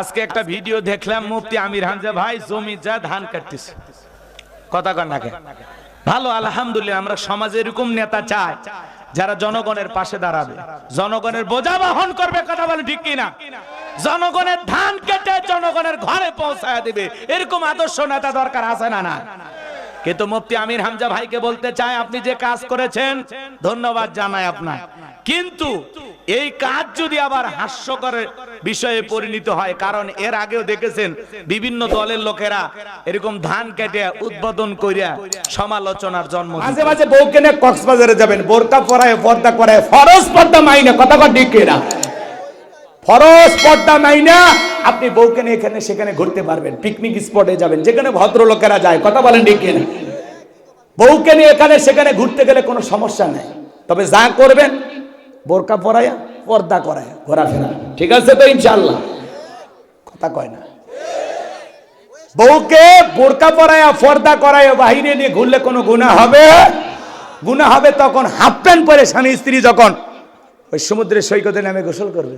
আজকে একটা ভিডিও দেখলাম মুফতি আমির হামজা ভাই, জমি যা ধান কাটতেছে। কথা কর নাকে ভালো, আলহামদুলিল্লাহ, আমরা সমাজে এরকম নেতা চাই যারা জনগণের পাশে দাঁড়াবে। জনগণের বোঝা বহন করবে, কথা বলে ঠিক কিনা? জনগণের ধান কেটে জনগণের ঘরে পৌঁছায় দিবে। এরকম আদর্শ নেতা দরকার আছে না না কিন্তু মুফতি আমির হামজা ভাইকে বলতে চাই আপনি যে কাজ করেছেন, ধন্যবাদ জানাই আপনার। কিন্তু এই কাজ যদি আবার হাস্যকরের বিষয়ে পরিণত হয়, কারণ এর আগেও দেখেছেন, বিভিন্ন দলের লোকেরা এরকম ধান কেটে উদ্বোধন করিয়া সমালোচনার জন্ম। মাঝে মাঝে বউকে নিয়ে কক্সবাজারে যাবেন, বোরকা পরায়, পর্দা করায়, ফরজ পর্দা মাইনে, কথা কর ঠিক না ফরজ পর্দা মাইনা, আপনি বউকে নিয়ে এখানে সেখানে ঘুরতে পারবেন পিকনিক স্পটে যাবেন, যেখানে ভদ্রলোকেরা যায়, কথা বলেন ঠিক না বউকে নিয়ে এখানে, সেখানে ঘুরতে গেলে কোনো সমস্যা নেই। তবে যা করবেন, বোরকা পরায়া পর্দা করায় ঘোরাফেরা। ঠিক আছে তো ইনশাল্লাহ কথা কয় না। বউকে বোরকা পরায়া পর্দা করায় বাহিরে নিয়ে ঘুরলে কোনো গুণা হবে? গুণা হবে তখন হাফ প্যান্ট পরে স্বামী স্ত্রী যখন ওই সমুদ্রের সৈকতে নামে গোসল করবে।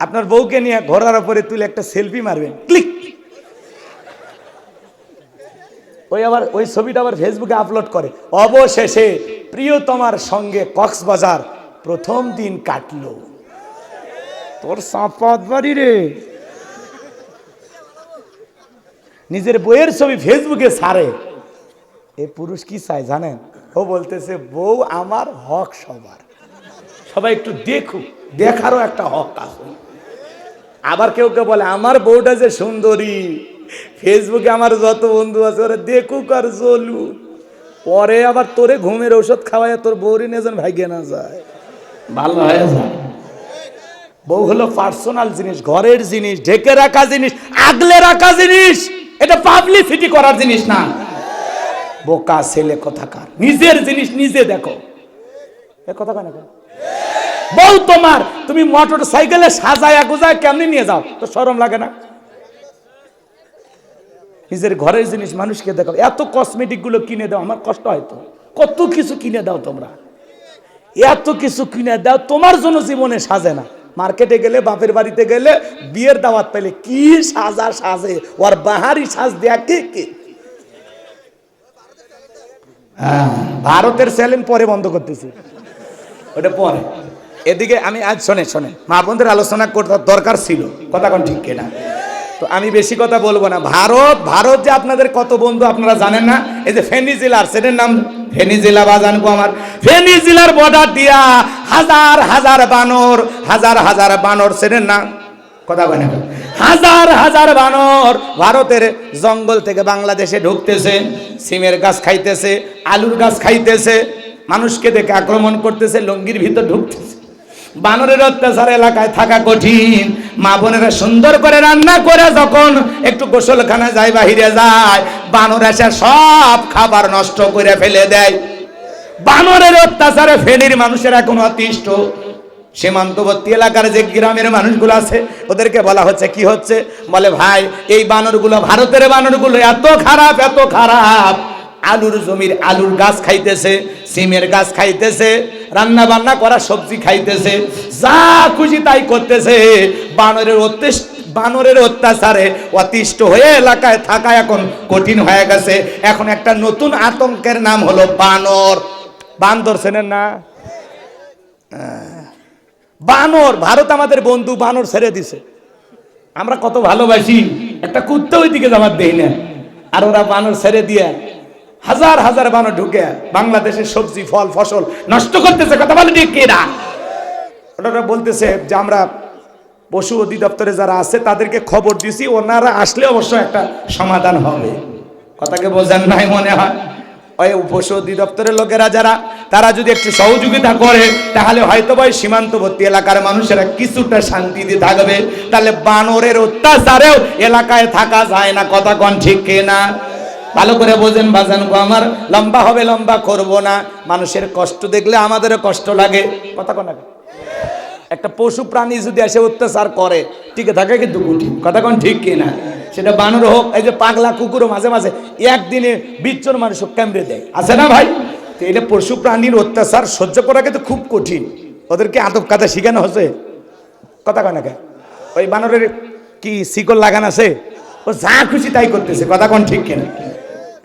আপনার বউকে নিয়ে ঘোরার উপরে তুলে একটা সেলফি মারবেন। ক্লিক। ওই আবার, ওই ছবিটা আবার ফেসবুকে আপলোড করে। অবশেষে প্রিয়তমার সঙ্গে কক্সবাজার প্রথম দিন কাটলো। তোর সাপাত বাড়ি রে। নিজের বইয়ের ছবি ফেসবুকে ছাড়ে এ পুরুষ কি চায় জানেন? ও বলতেছে, বউ আমার হক সবার। সবাই একটু দেখুক, দেখারও একটা হক আছে। আবার কেউ কেউ বলে, আমার বউটা যে সুন্দরী। ফেসবুকে আমার যত বন্ধু আছে ওরা দেখুক আর চলুক পরে আবার তোরে ঘুমের ঔষধ খাওয়ায় তোর বউরি নেজন ভাগ্যে না যায়। ভালো হয়ে যায়। বউ হলো পার্সোনাল জিনিস ঘরের জিনিস ঢেকে রাখা জিনিস আগলে রাখা জিনিস। এটা পাবলিসিটি করার জিনিস না। বোকা ছেলে কথাকার নিজের জিনিস নিজে দেখো। এ কথা কেন বউ তোমার তুমি মোটর সাইকেলে সাজায় গোজায় কেমনি নিয়ে যাও? তো সরম লাগে না? নিজের ঘরের জিনিস মানুষকে দেখো এত কসমেটিকগুলো কিনে দাও আমার কষ্ট হয় তো। কত কিছু কিনে দাও তোমরা। এত কিছু কিনে দাও তোমার জন্য জীবনে সাজে না। মার্কেটে গেলে বাপের বাড়িতে গেলে বিয়ের দাওয়াত পেলে কি সাজা সাজে? ওর বাহারি সাজ দেয়া কে কে? হ্যাঁ, ভারতের সেলিম পরে বন্ধ করতেছি। ওটা পরে। এদিকে আমি আজ শোনে শোনে মা বোনদের আলোচনা করতে দরকার ছিল। কথা কোন ঠিক কিনা? তো আমি বেশি কথা বলব না। ভারত ভারত যে আপনাদের কত বন্ধু আপনারা জানেন না? এই যে ফেনী জেলার সেটার নাম ফেনী জেলা বা জানব আমার। ফেনী জেলার বর্ডার দিয়া হাজার হাজার বানর, হাজার হাজার বানর, সেটার নাম কথা বলে হাজার হাজার বানর ভারতের জঙ্গল থেকে বাংলাদেশে ঢুকতেছে, সিমের গাছ খাইতেছে, আলুর গাছ খাইতেছে, মানুষকে দেখে আক্রমণ করতেছে, লঙ্গির ভিতর ঢুকতেছে। বানরের অত্যাচার এলাকায় থাকা কঠিন। মা বোনেরা সুন্দর করে রান্না করে যখন একটু গোসলখানা যায়, বাহিরে যায়, বানর এসে সব খাবার নষ্ট করে ফেলে দেয়। বানরের অত্যাচারে ফেনীর মানুষের এখন অতিষ্ঠ। সীমান্তবর্তী এলাকার যে গ্রামের মানুষগুলো আছে, ওদেরকে বলা হচ্ছে, কি হচ্ছে? বলে, ভাই, এই বানরগুলো, ভারতের বানরগুলো এত খারাপ এত খারাপ। আলুর জমির আলুর গাছ খাইতেছে, সিমের গাছ খাইতেছে রান্না বান্না করা, সবজি খাইতেছে, যা খুশি তাই করতেছে। বানরের অত্যাচার বানরের অত্যাচারে অতিষ্ঠ হয়ে এলাকায় থাকা এখন কঠিন হয়ে গেছে। এখন একটা নতুন আতঙ্কের নাম হলো বানর। বান্দর সেনের না? বানর, ভারত আমাদের বন্ধু, বানর ছেড়ে দিছে। আমরা কত ভালোবাসি। একটা কুত্তা ওই দিকে যাবার দেই না। আর ওরা বানর ছেড়ে দিয়ে হাজার হাজার বানর ঢুকে বাংলাদেশের সবজি, ফল, ফসল নষ্ট করতেছে, কথা বলে ঠিক কিনা? ওটা বলতেছে যে আমরা পশু অধিদপ্তরে যারা আছে, তাদেরকে খবর দিছি, ওনারা আসলে অবশ্য একটা সমাধান হবে। কথাকে বোঝেন নাই মনে হয়। ওই পশু অধিদপ্তরের লোকেরা যারা, তারা যদি একটু সহযোগিতা করে, তাহলে হয়তো বা সীমান্তবর্তী এলাকার মানুষেরা কিছুটা শান্তিতে থাকবে। তাহলে বানরের অত্যাচারেও এলাকায় থাকা যায় না, কথা কন ঠিক না ভালো করে বোঝেন বাজান গো আমার, লম্বা হবে, লম্বা করব না। মানুষের কষ্ট দেখলে আমাদেরও কষ্ট লাগে। কথা কন একটা পশু প্রাণী যদি এসে অত্যাচার করে, টিকে থাকে কিন্তু কথা কোন ঠিক কিনা? সেটা বানর হোক, এই যে পাগলা কুকুরও মাঝে মাঝে একদিনে বিচ্ছর মানুষ ক্যামড়ে দেয়? আছে না ভাই? এটা পশু প্রাণীর অত্যাচার সহ্য করা কিন্তু খুব কঠিন। ওদেরকে আদব কাদা শিখানো হচ্ছে। কথা কয় না? ওই বানরের কি শিকল লাগান আছে? ও যা খুশি তাই করতেছে। কথা কোন ঠিক কেন?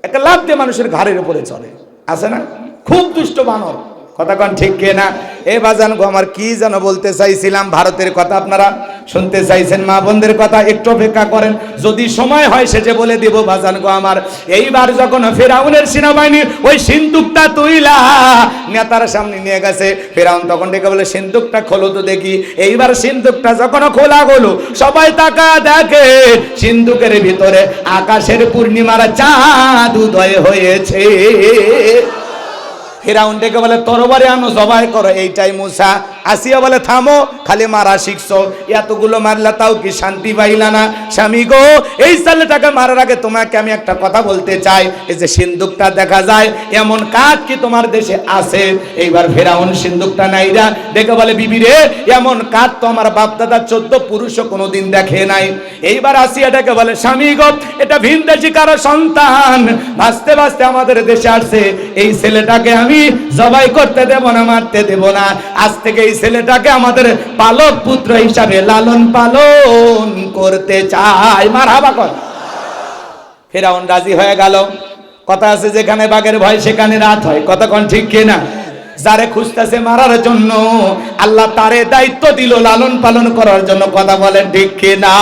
একটা লাভ দিয়ে মানুষের ঘাড়ের উপরে চলে আছে না? খুব দুষ্ট মানব কথা কন ঠিক কে না এ বাজান গো, আমার কি যেন বলতে চাইছিলাম ভারতের কথা আপনারা? শুনতে চাইছেন মা বোনদের কথা, একটু অপেক্ষা করেন। যদি সময় হয় সেটা বলে দিব, বাজান গো আমার। এইবার যখন ফেরাউনের সেনাবাহিনী ওই সিন্দুকটা তুইলা, নেতার সামনে নিয়ে গেছে। ফেরাউন তখন ডেকে বলে, সিন্দুকটা খোলো তো দেখি। এইবার সিন্দুকটা যখন খোলা হলো সবাই তাকা দেখে, সিন্দুকের ভিতরে আকাশের পূর্ণিমার চাঁদ উদয় হয়েছে। ফেরাউন ডেকে বলে, তরবারে আনো, জবাই করো, এইটাই মুসা। আসিয়া বলে, থামো, খালি মারা শিখছো। এতগুলো মারলা তাও কি শান্তি পাইলা না? স্বামী গো, এই ছেলেটাকে মারার আগে তোমাকে আমি একটা কথা বলতে চাই। এই যে সিন্দুকটা দেখা যায়, এমন কাজ কি তোমার দেশে আছে? এইবার ফেরাউন সিন্দুকটা নাইরা দেখে বলে, বিবি রে, এমন কাজ তো আমার বাপ দাদা চোদ্দ পুরুষও কোনোদিন দেখে নাই। এইবার আসিয়াটাকে বলে, স্বামী গো, এটা ভিনদেশি কারও সন্তান। ভাসতে ভাসতে আমাদের দেশে আসছে। এই ছেলেটাকে আমি জবাই করতে দেব না, মারতে দেব না। আজ থেকে এই ছেলেটাকে আমাদের পালক পুত্র হিসাবে লালন পালন করতে চাই। মার হাবা কর। ফেরাউন রাজি হয়ে গেল। কথা আছে যেখানে বাঘের ভয়, সেখানে রাত হয়। কতক্ষণ ঠিক কিনা? যারে খুঁজতেছে মারার জন্য, আল্লাহ তারে দায়িত্ব দিল লালন পালন করার জন্য। কথা বলেন ঠিক কিনা?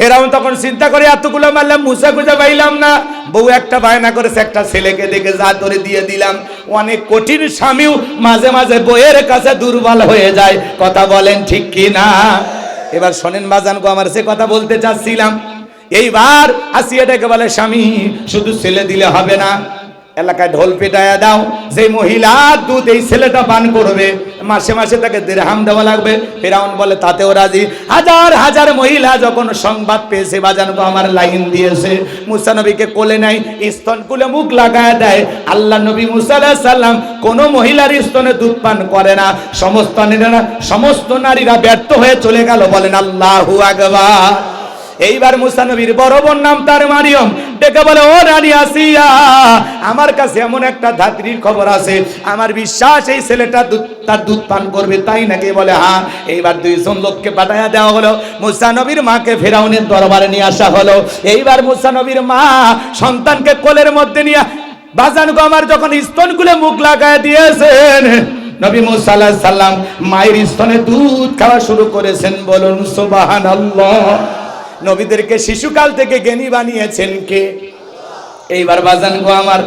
ফেরাউন তখন চিন্তা করে, এতগুলো মারলাম, মুসা খুঁজে পাইলাম না। বউ একটা বায়না করেছে, একটা ছেলেকে দেখে যা ধরে দিয়ে দিলাম। অনেক কঠিন স্বামীও মাঝে মাঝে বইয়ের কাছে দুর্বল হয়ে যায়। কথা বলেন ঠিক কি না এবার শোনেন বাজান গো, আমার সে কথা বলতে চাচ্ছিলাম। এইবার আসিয়াটাকে বলে, স্বামী, শুধু ছেলে দিলে হবে না। এলাকায় ঢোল পেটায়া দাও। যে মহিলা দুধ এই ছেলেটা পান করবে মাসে মাসে তাকে দেড়হাম দেওয়া লাগবে। ফেরাউন বলে, তাতেও রাজি। হাজার হাজার মহিলা যখন সংবাদ পেয়েছে বাজানগো আমার লাইন দিয়েছে। মুসা নবীকে কোলে নাই স্তন কুলে মুখ লাগায় দেয়। আল্লাহ নবী মুসা সালাম কোন মহিলার স্তনে দুধ পান করে না। সমস্ত নারীরা সমস্ত নারীরা ব্যর্থ হয়ে চলে গেল। বলেন, আল্লাহু আকবার। এইবার মুসা নবীর বড় বোন নাম তার মারিয়ম। ডেকে বলে, ও রানী আসিয়া, আমার কাছে এমন একটা ধাত্রীর খবর আছে। আমার বিশ্বাস এই ছেলেটা তার দুধ পান করবে, তাই নাকি? বলে হ্যাঁ এইবার দুইজন লোককে পাঠাইয়া দেওয়া হলো। মুসা নবীর মাকে ফেরাউনের দরবারে নিয়ে আসা হলো। এইবার মুসা নবীর মা সন্তানকে কোলের মধ্যে নিয়ে, বাজান আমার যখন স্তন খুলে মুখ লাগায় দিয়েছেন, নবী মুসা সালাম মায়ের স্তনে দুধ খাওয়া শুরু করেছেন। বলুন, সুবহানাল্লাহ। নবীদেরকে শিশুকাল থেকে জ্ঞানী বানিয়েছেন কে? এইবার বাজান গো আমার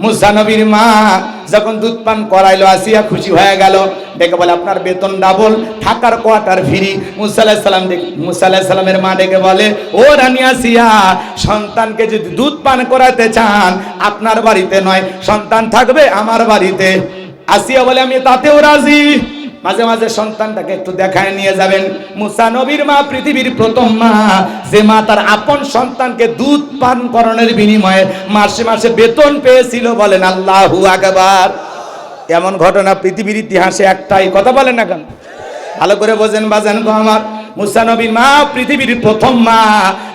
মুসা নবীর মা যখন দুধ পান করাইলো, আসিয়া খুশি হয়ে গেল। ডেকে বলে, আপনার বেতন ডাবল থাকার কোয়াটার ফিরি মুসা আলাইহিস সালাম ডেকে- মুসা সালামের মা ডেকে বলে, ও রানী আসিয়া, সন্তানকে যদি দুধ পান করাতে চান, আপনার বাড়িতে নয়, সন্তান থাকবে আমার বাড়িতে। আসিয়া বলে, আমি তাতেও রাজি। মাঝে মাঝে সন্তানটাকে একটু দেখায় নিয়ে যাবেন। মুসা নবীর মা পৃথিবীর প্রথম মা, যে মা তার আপন সন্তানকে দুধ পান করণের বিনিময়ে মাসে মাসে বেতন পেয়েছিল বলেন আল্লাহু আকবার। এমন ঘটনা পৃথিবীর ইতিহাসে একটাই, কথা বলেন না কেন? ভালো করে বোঝেন বাজেন গো আমার। মুসা নবীর মা, পৃথিবীর প্রথম মা,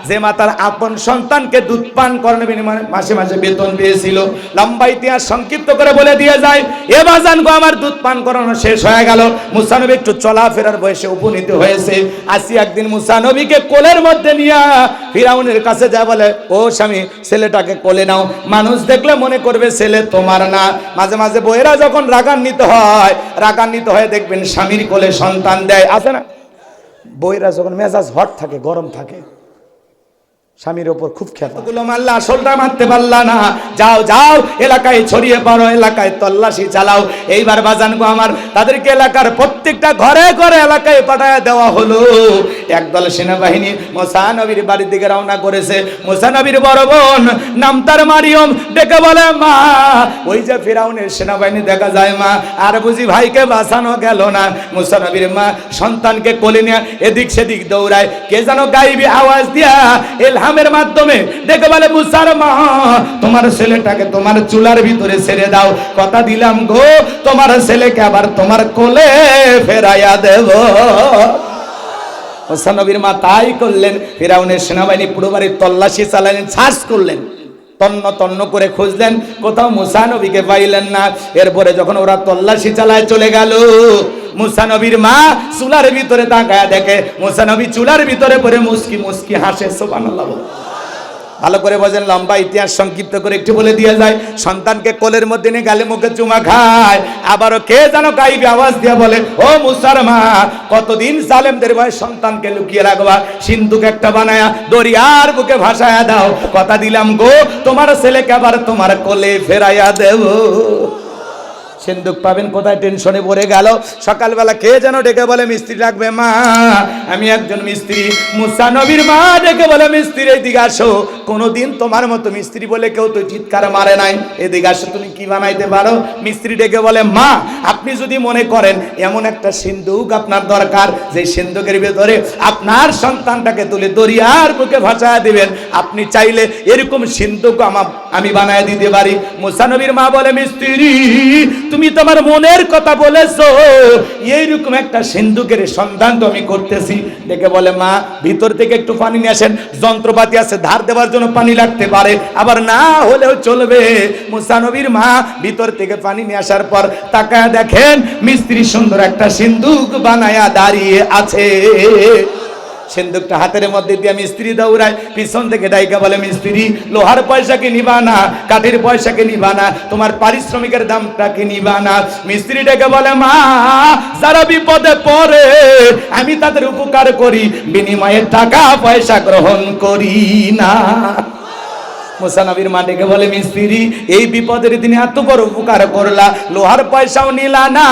যে মা তার আপন সন্তানকে দুধ পান করানোর মাসে মাসে বেতন পেয়েছিল। লম্বা ইতিহাস সংক্ষিপ্ত করে বলে দিয়ে যায়, এ বাজান গো, আমার দুধ পান করানো শেষ হয়ে গেল। মুসা নবী একটু চলাফেরার বয়সে উপনীত হয়েছে। আসি একদিন মুসা নবীকে কোলের মধ্যে নিয়ে ফিরাউনের কাছে যা বলে, ও স্বামী, ছেলেটাকে কোলে নাও। মানুষ দেখলে মনে করবে ছেলে তোমার না। মাঝে মাঝে বইয়েরা যখন রাগান্বিত হয়, রাগান্বিত হয়ে দেখবেন স্বামীর কোলে সন্তান দেয়। আছে না? বইরা যখন মেজাজ হট থাকে, গরম থাকে, স্বামীর ওপর খুব খেপাগুলো মারলা আসলটা মারতে পারলা না। যাও যাও, এলাকায় ছড়িয়ে পড়ো, এলাকায় তল্লাশি চালাও। এইবার বাজান গো আমার, তাদেরকে এলাকার প্রত্যেকটা ঘরে ঘরে এলাকায় পাঠায় দেওয়া হলো। একদল সেনাবাহিনী মোসানবীর বাড়ির দিকে রওনা করেছে। মোসানবীর বড় বোন নাম তার মারিয়ম ডেকে বলে, মা, ওই যে ফেরাউনের সেনাবাহিনী দেখা যায়, মা, আর বুঝি ভাইকে বাঁচানো গেল না। মুসানবীর মা সন্তানকে কোলে নিয়ে এদিক সেদিক দৌড়ায়। কে যেন গাইবি আওয়াজ দিয়া এলহামের মাধ্যমে দেখে বলে, মুসার মা, তোমার ছেলেটাকে তোমার চুলার ভিতরে ছেড়ে দাও। কথা দিলাম গো, তোমার ছেলেকে আবার তোমার কোলে ফেরাইয়া দেব। মুসানবীর মা তাই করলেন, ফেরাউনের সেনাবাহিনী পুরোবারে তল্লাশি চালালেন, সার্চ করলেন, তন্ন তন্ন করে খুঁজলেন, কোথাও মুসানবীকে পাইলেন না এরপরে যখন ওরা তল্লাশি চালায় চলে গেল মুসানবীর মা চুলার ভিতরে তাকায় দেখে মুসানবী চুলার ভিতরে পরে মুসকি মুসকি হাসে, সুবহানাল্লাহ বলো। ভালো করে বোঝেন, লম্বা ইতিহাস সংক্ষিপ্ত করে একটু বলে দিয়ে যায়। সন্তানকে কোলের মধ্যে নিয়ে গালে মুখে চুমা খায়। আবারও কে যেন গাইবে আওয়াজ দিয়ে বলে, ও মুসার মা কতদিন সালেমদের ভয় সন্তানকে লুকিয়ে রাখবা? সিন্ধুক একটা বানায়া, দরিয়ার বুকে ভাসায়া দাও। কথা দিলাম গো, তোমার ছেলেকে আবার তোমার কোলে ফেরাইয়া দেবো। সিন্ধুক পাবেন, কোথায় টেনশনে পড়ে গেল? সকালবেলা কে যেন ডেকে বলে, মিস্ত্রি ডাকবে মা, আমি একজন মিস্ত্রি। মুসা নবীর মা ডেকে বলে, মিস্ত্রি, এদিকে আসো। কোনোদিন তোমার মতো মিস্ত্রি বলে কেউ তো চিৎকার মারে নাই। এদিকে আসো, তুমি কি বানাইতে পারো? মিস্ত্রি ডেকে বলে, মা, আপনি যদি মনে করেন, এমন একটা সিন্ধুক আপনার দরকার। যে সিন্ধুকের ভেতরে আপনার সন্তানটাকে তুলে দরিয়ার বুকে ভাসায় দিবেন। আপনি চাইলে এরকম সিন্ধুক আমি বানায় দিতে পারি। মুসানবীর মা বলে, মিস্ত্রি তুমি তোমার মনের কথা বলেছ। এইরকম একটা সিন্ধুকের সন্ধান তো আমি করতেছি। দেখে বলে, মা, ভিতর থেকে একটু পানি নিয়ে আসেন। যন্ত্রপাতি আছে, ধার দেওয়ার জন্য পানি লাগতে পারে। আবার না হলেও চলবে। মুসানবীর মা ভিতর থেকে পানি নিয়ে আসার পর তাকায় দেখেন, মিস্ত্রি সুন্দর একটা সিন্ধুক বানায়া দাঁড়িয়ে আছে। সিন্ধুকটা হাতের মধ্যে দিয়ে মিস্ত্রি দৌড়ায় পিছন থেকে ডাইকা বলে মিস্ত্রি লোহার পয়সাকে নিবা না? কাঠের পয়সাকে নিবা না? তোমার পারিশ্রমিকের দামটাকে নিবা না? মিস্ত্রি ডেকে বলে, মা, যারা বিপদে পড়ে, আমি তাদের উপকার করি, বিনিময়ে টাকা পয়সা গ্রহণ করি না। মুসানবীর মা ডেকে বলে মিস্ত্রি এই বিপদের দিনে এত বড় উপকার করলা। লোহার পয়সাও নিলা না,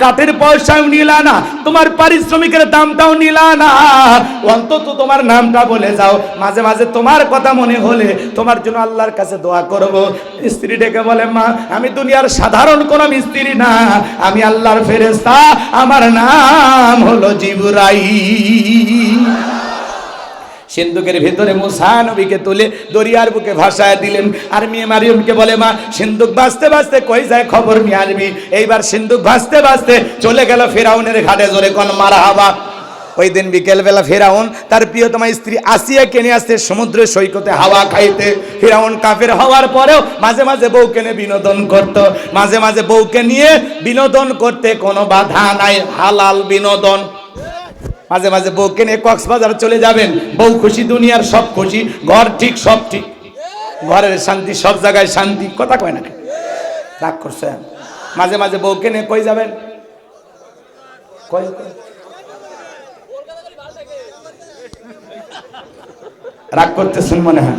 কাঠের পয়সাও নিলা না, তোমার পারিশ্রমিকের দামটাও নিলা না। অন্তত তোমার নামটা বলে যাও। মাঝে মাঝে তোমার কথা মনে হলে তোমার জন্য আল্লাহর কাছে দোয়া করব। স্ত্রী ডেকে বলে, মা, আমি দুনিয়ার সাধারণ কোন মিস্ত্রি না। আমি আল্লাহর ফেরেস্তা আমার নাম হলো জিবরাই সিন্ধুকের ভিতরে মুসা নবীকে তুলে দরিয়ার বুকে ভাসায় দিলেন। আর মেয়ে মারিয়মকে বলে, মা, সিন্ধুক ভাসতে ভাসতে কই যায় খবর নিয়ে আসবি? এইবার সিন্ধুক ভাসতে ভাসতে চলে গেল ফেরাউনের ঘাটে, জোরে কোন মারা হাবা ওই দিন বিকেলবেলা ফেরাউন তার প্রিয়তমা স্ত্রী আসিয়াকে নিয়ে আসতে সমুদ্রে সৈকতে হাওয়া খাইতে। ফেরাউন কাফের হওয়ার পরেও মাঝে মাঝে বউকে নিয়ে বিনোদন করত। মাঝে মাঝে বউকে নিয়ে বিনোদন করতে কোনো বাধা নাই, হালাল বিনোদন। মাঝে মাঝে বউকে নিয়ে কক্সবাজার চলে যাবেন। বউ খুশি, দুনিয়ার সব খুশি, ঘর ঠিক, সব ঠিক। ঘরের শান্তি, সব জায়গায় শান্তি, কথা কয় না রাগ করছে মাঝে মাঝে বউকে নিয়ে কই যাবেন? রাগ করতেছেন মনে হয়?